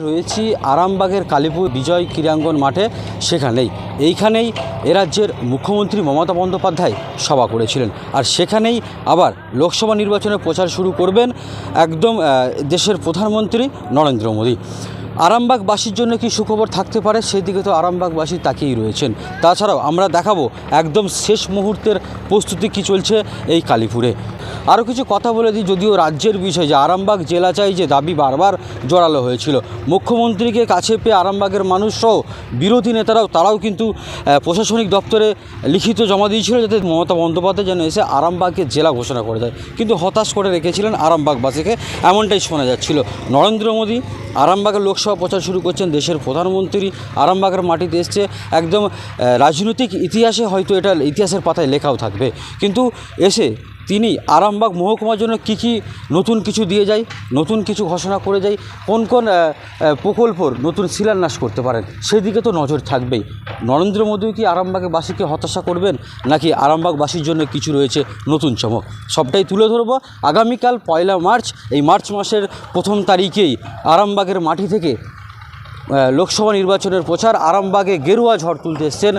রয়েছি আরামবাগের কালীপুর বিজয় ক্রীড়াঙ্গন মাঠে, সেখানেই। এইখানেই এ রাজ্যের মুখ্যমন্ত্রী মমতা বন্দ্যোপাধ্যায় সভা করেছিলেন। আর সেখানেই আবার লোকসভা নির্বাচনে প্রচার শুরু করবেন একদম দেশের প্রধানমন্ত্রী নরেন্দ্র মোদী। আরামবাগবাসীর জন্য কি সুখবর থাকতে পারে? সেই দিকে তো আরামবাগবাসী তাকিয়েই রয়েছেন। তাছাড়াও আমরা দেখাবো একদম শেষ মুহূর্তের প্রস্তুতি কি চলছে এই কালীপুরে। আরও কিছু কথা বলে দিই, যদিও রাজ্যের বিষয় যে আরামবাগ জেলা চাই যে দাবি বারবার জোরালো হয়েছিল। মুখ্যমন্ত্রীকে কাছে পেয়ে আরামবাগের মানুষ সহ বিরোধী নেতারাও, তারাও কিন্তু প্রশাসনিক দপ্তরে লিখিত জমা দিয়েছিল যাতে মমতা বন্দ্যোপাধ্যায় যেন এসে আরামবাগকে জেলা ঘোষণা করে দেয়। কিন্তু হতাশ করে রেখেছিলেন আরামবাগবাসীকে, এমনটাই শোনা যাচ্ছিল। নরেন্দ্র মোদী আরামবাগের লোকসভা প্রচার শুরু করছেন দেশের প্রধানমন্ত্রী। আরামবাগের মাটিতে এসছে। একদম রাজনৈতিক ইতিহাসে হয়তো এটা ইতিহাসের পাতায় লেখাও থাকবে। কিন্তু এসে তিনি আরামবাগ মহকুমার জন্য কী কী নতুন কিছু দিয়ে যায়, নতুন কিছু ঘোষণা করে যায়, কোন কোন প্রকল্পর নতুন শিলান্যাস করতে পারেন, সেদিকে তো নজর থাকবেই। নরেন্দ্র মোদী কি আরামবাগবাসীকে হতাশা করবেন, নাকি আরামবাগবাসীর জন্য কিছু রয়েছে নতুন চমক? সবটাই তুলে ধরবো আগামীকাল পয়লা মার্চ, এই মার্চ মাসের প্রথম তারিখেই আরামবাগের মাটি থেকে লোকসভা নির্বাচনের প্রচার আরামবাগে গেরুয়া ঝড় তুলতে এসছেন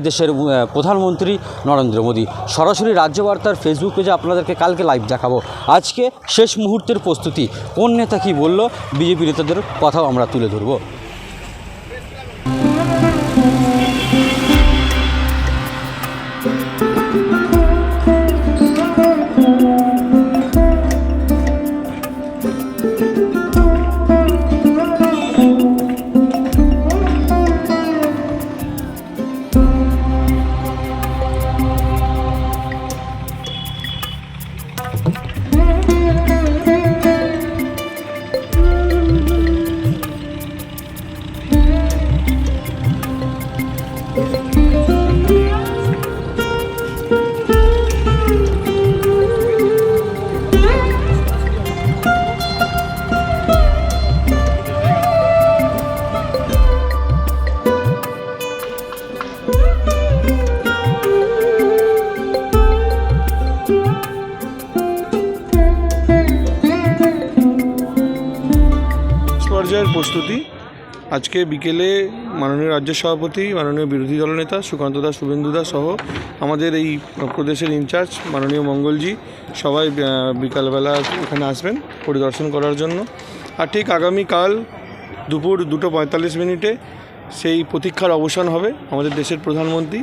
এদেশের প্রধানমন্ত্রী নরেন্দ্র মোদী। সরাসরি রাজ্যবার্তার ফেসবুক পেজে আপনাদেরকে কালকে লাইভ দেখাবো। আজকে শেষ মুহূর্তের প্রস্তুতি। কোন নেতা কী বলল? বিজেপি নেতাদের কথাও আমরা তুলে ধরবো। পর্যায়ের প্রস্তুতি। আজকে বিকেলে মাননীয় রাজ্য সভাপতি, মাননীয় বিরোধী দলনেতা সুকান্ত দাস, শুভেন্দু দাস সহ আমাদের এই প্রদেশের ইনচার্জ মাননীয় মঙ্গলজি সবাই বিকালবেলা এখানে আসবেন পরিদর্শন করার জন্য। আর ঠিক আগামীকাল দুপুর দুটো পঁয়তাল্লিশ মিনিটে সেই প্রতীক্ষার অবসান হবে আমাদের দেশের প্রধানমন্ত্রী,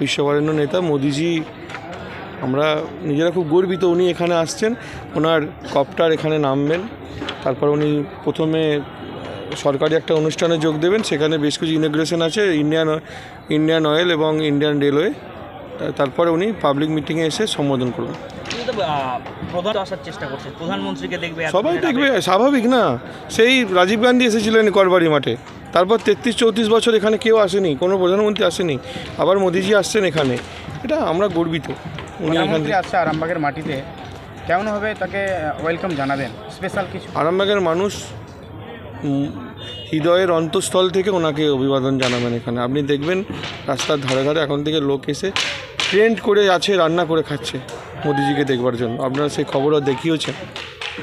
বিশ্ববরেণ্য নেতা মোদিজি। আমরা নিজেরা খুব গর্বিত উনি এখানে আসছেন। ওনার কপ্টার এখানে নামবেন। তারপর উনি প্রথমে সরকারি একটা অনুষ্ঠানে যোগ দেবেন সেখানে বেশ কিছু ইনোগ্রেশন আছে ইন্ডিয়ান ইন্ডিয়ান অয়েল এবং ইন্ডিয়ান রেলওয়ে তারপরে উনি পাবলিক মিটিংয়ে এসে সম্বোধন করবেন। প্রধান আসার চেষ্টা করছে প্রধানমন্ত্রীকে দেখবে সবাই দেখবে স্বাভাবিক না। সেই রাজীব গান্ধী এসেছিলেন করবাড়ি মাঠে। তারপর তেত্রিশ চৌত্রিশ বছর এখানে কেউ আসেনি কোনো প্রধানমন্ত্রী আসেনি। আবার মোদিজি আসছেন এখানে। এটা আমরা গর্বিত। উনি এখান আসছে আরামবাগের মাটিতে। কেমনভাবে তাকে ওয়েলকাম জানাবেন। স্পেশাল কিছু। আরামবাগের মানুষ হৃদয়ের অন্তঃস্থল থেকে ওনাকে অভিবাদন জানাবেন এখানে। আপনি দেখবেন রাস্তার ধারে ধারে এখন থেকে লোক এসে ট্রেন্ড করে আছে, রান্না করে খাচ্ছে মোদিজিকে দেখবার জন্য। আপনারা সেই খবরও দেখিয়েছেন।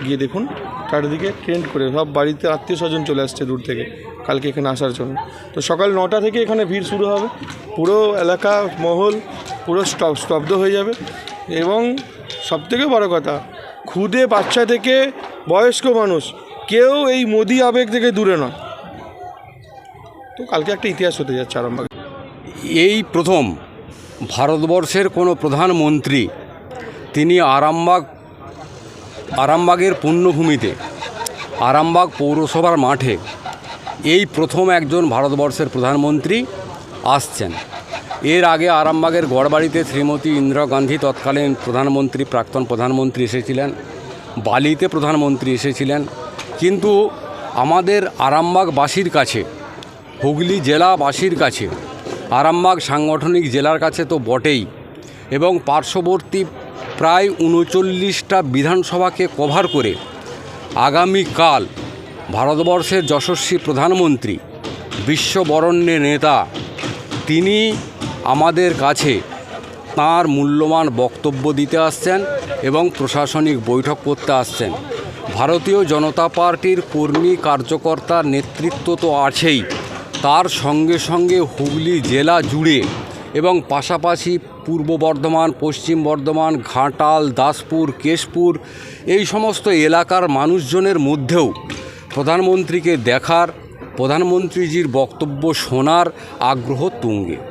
গিয়ে দেখুন, চারিদিকে ট্রেন্ড করে সব বাড়িতে আত্মীয় স্বজন চলে আসছে দূর থেকে, কালকে এখানে আসার জন্য। তো সকাল নটা থেকে এখানে ভিড় শুরু হবে। পুরো এলাকা, মহল পুরো স্তব্ধ হয়ে যাবে। এবং সবথেকে বড় কথা, খুদে বাচ্চা থেকে বয়স্ক মানুষ কেউ এই মোদি আবেগ থেকে দূরে নয়। তো কালকে একটা ইতিহাস হতে যাচ্ছে আরামবাগ। এই প্রথম ভারতবর্ষের কোনো প্রধানমন্ত্রী তিনি আরামবাগ, আরামবাগের পুণ্যভূমিতে আরামবাগ পৌরসভার মাঠে এই প্রথম একজন ভারতবর্ষের প্রধানমন্ত্রী আসছেন। এর আগে আরামবাগের গড়বাড়িতে শ্রীমতী ইন্দিরা গান্ধী তৎকালীন প্রধানমন্ত্রী, প্রাক্তন প্রধানমন্ত্রী এসেছিলেন, বালিতে প্রধানমন্ত্রী এসেছিলেন কিন্তু আমাদের আরামবাগবাসীর কাছে, হুগলি জেলাবাসীর কাছে, আরামবাগ সাংগঠনিক জেলার কাছে তো বটেই এবং পার্শ্ববর্তী প্রায় উনচল্লিশটা বিধানসভাকে কভার করে আগামীকাল ভারতবর্ষের যশস্বী প্রধানমন্ত্রী, বিশ্ববরণ্যের নেতা, তিনি আমাদের কাছে তার মূল্যবান বক্তব্য দিতে আসছেন এবং প্রশাসনিক বৈঠক করতে আসছেন। ভারতীয় জনতা পার্টির কর্মী কার্যকর্তার নেতৃত্ব তো আছেই। তার সঙ্গে সঙ্গে হুগলি জেলা জুড়ে এবং পাশাপাশি পূর্ব বর্ধমান, পশ্চিম বর্ধমান, ঘাটাল, দাসপুর, কেশপুর এই সমস্ত এলাকার মানুষজনের মধ্যেও প্রধানমন্ত্রীকে দেখার, প্রধানমন্ত্রীজির বক্তব্য শোনার আগ্রহ তুঙ্গে।